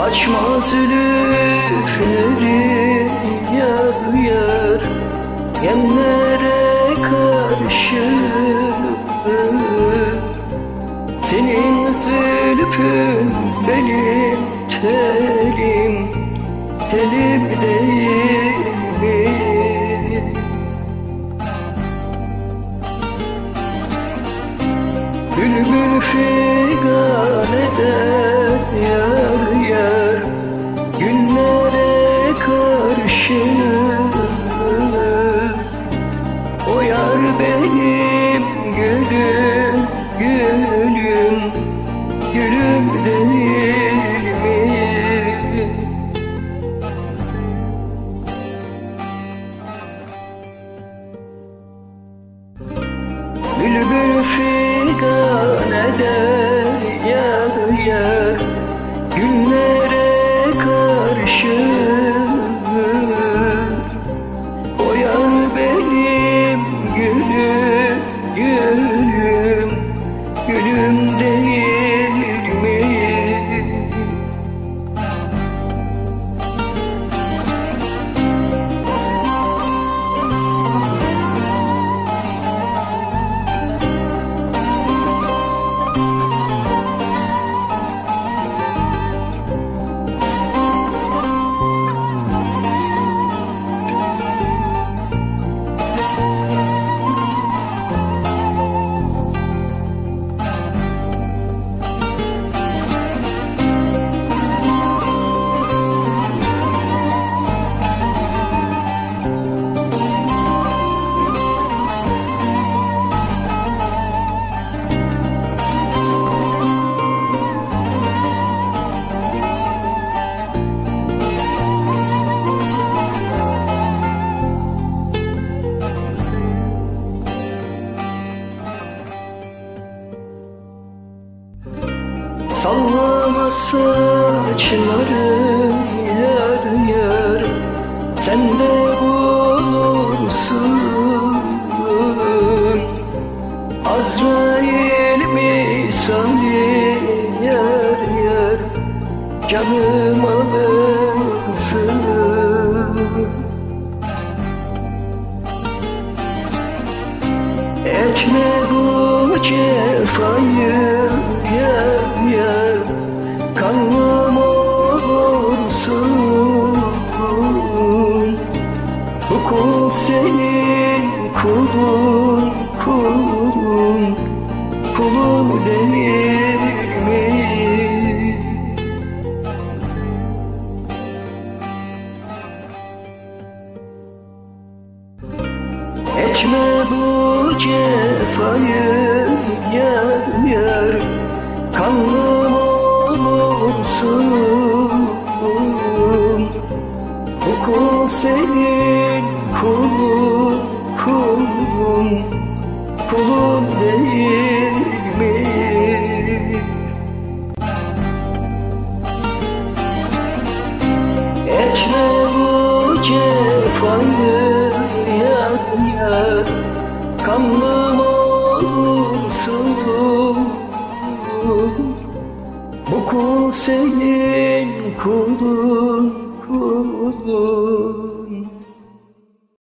Açma zülüfleri yar yar Yemlere karşı Senin zülfün benim telim Telim değil mi? Bülbül figan eder yar Günlere karşı O yar benim gülüm gülüm Gülüm değil mi? Bülbül figan eder Sallama saçlarım yar yar. Sen de bulursun Azrail misali yar yar. Canım alırsın Etme bu cefayı yar yar Kanım olursun Bu kul senin kulun Etme bu cefayı yar yar. Kanım olursun Bu kul Kanım olursun Bu kul senin kulun kulun